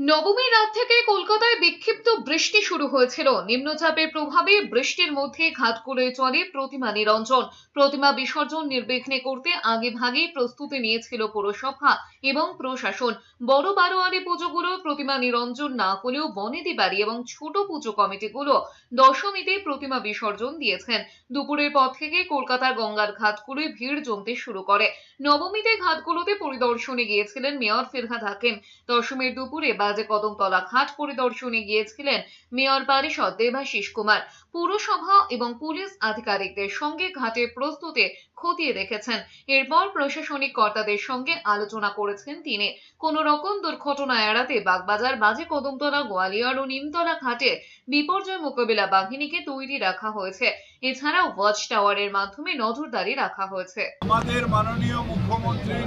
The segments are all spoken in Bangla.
নবমীর রাত থেকে কলকাতায় বিক্ষিপ্ত বৃষ্টি শুরু হয়েছিল। নিম্নচাপের প্রভাবে বৃষ্টির মধ্যে ঘাটকুলোয় চলে প্রতিমা নিরঞ্জন। প্রতিমা বিসর্জন নির্বিঘ্নে করতে আগে ভাগেই প্রস্তুতি নিয়েছিল পৌরসভা এবং প্রশাসন। বড় বারোয়ারি পুজোগুলো প্রতিমা নিরঞ্জন না হলেও বনেদি বাড়ি এবং ছোট পুজো কমিটিগুলো দশমীতে প্রতিমা বিসর্জন দিয়েছেন। দুপুরের পর থেকে কলকাতার গঙ্গার ঘাটগুলোয় ভিড় জমতে শুরু করে। নবমীতে ঘাটগুলোতে পরিদর্শনে গিয়েছিলেন মেয়র ফিরহাদ হাকিম। দশমীর দুপুরে বাজে কদমতলা ঘাট পরিদর্শনে গিয়েছিলেন মেয়র পারিষদ দেবাশিস কুমার। পুরসভা এবং পুলিশ আধিকারিকদের সঙ্গে ঘাটের প্রস্তুতে খতিয়ে দেখেছেন। এরপর প্রশাসনিক কর্তাদের সঙ্গে আলোচনা করেছেন তিনি। কোন রকম দুর্ঘটনা এড়াতে বাগবাজার বাজে কদমতলা, গোয়ালিয়র ও নিমতলা ঘাটে বিপর্যয় মোকাবিলা বাহিনীকে তৈরি রাখা হয়েছে। এছাড়াও ওয়াচ টাওয়ারের মাধ্যমে নজরদারি রাখা হয়েছে। আমাদের মাননীয় মুখ্যমন্ত্রী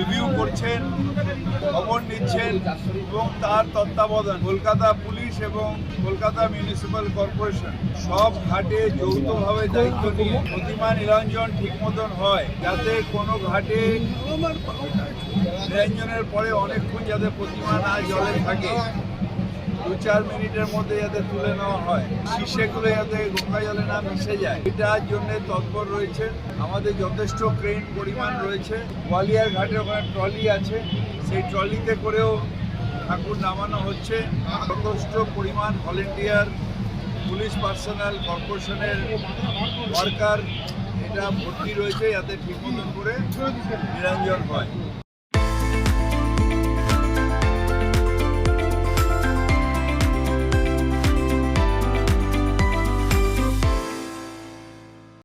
রিভিউ করছেন, খবর নিচ্ছেন এবং তার তত্ত্বাবধান। কলকাতা পুলিশ এবং কলকাতা মিউনিসিপ্যাল কর্পোরেশন সব ঘাটে যৌথভাবে দায়িত্ব নিয়ে প্রতিমা নিরঞ্জন ঠিক মতন হয়, যাতে কোনো ঘাটে নিরঞ্জনের পরে অনেকক্ষণ যাতে প্রতিমা না জলে থাকে। দু চার মিনিটের মধ্যে যাতে তুলে নেওয়া হয়। শিষ্যগুলো যাতে গঙ্গা জলে না মিশে যায়। এটার জন্য তৎপর রয়েছে। আমাদের যথেষ্ট ক্রেন পরিমাণ রয়েছে। গোয়ালিয়ার ঘাটে ওখানে ট্রলি আছে। সেই ট্রলিতে করেও ঠাকুর নামানো হচ্ছে। যথেষ্ট পরিমাণ ভলেন্টিয়ার, পুলিশ পার্সোনাল, কর্পোরেশনের ওয়ার্কার, এটা ভর্তি রয়েছে যাতে ঠিক করে নিরঞ্জন হয়।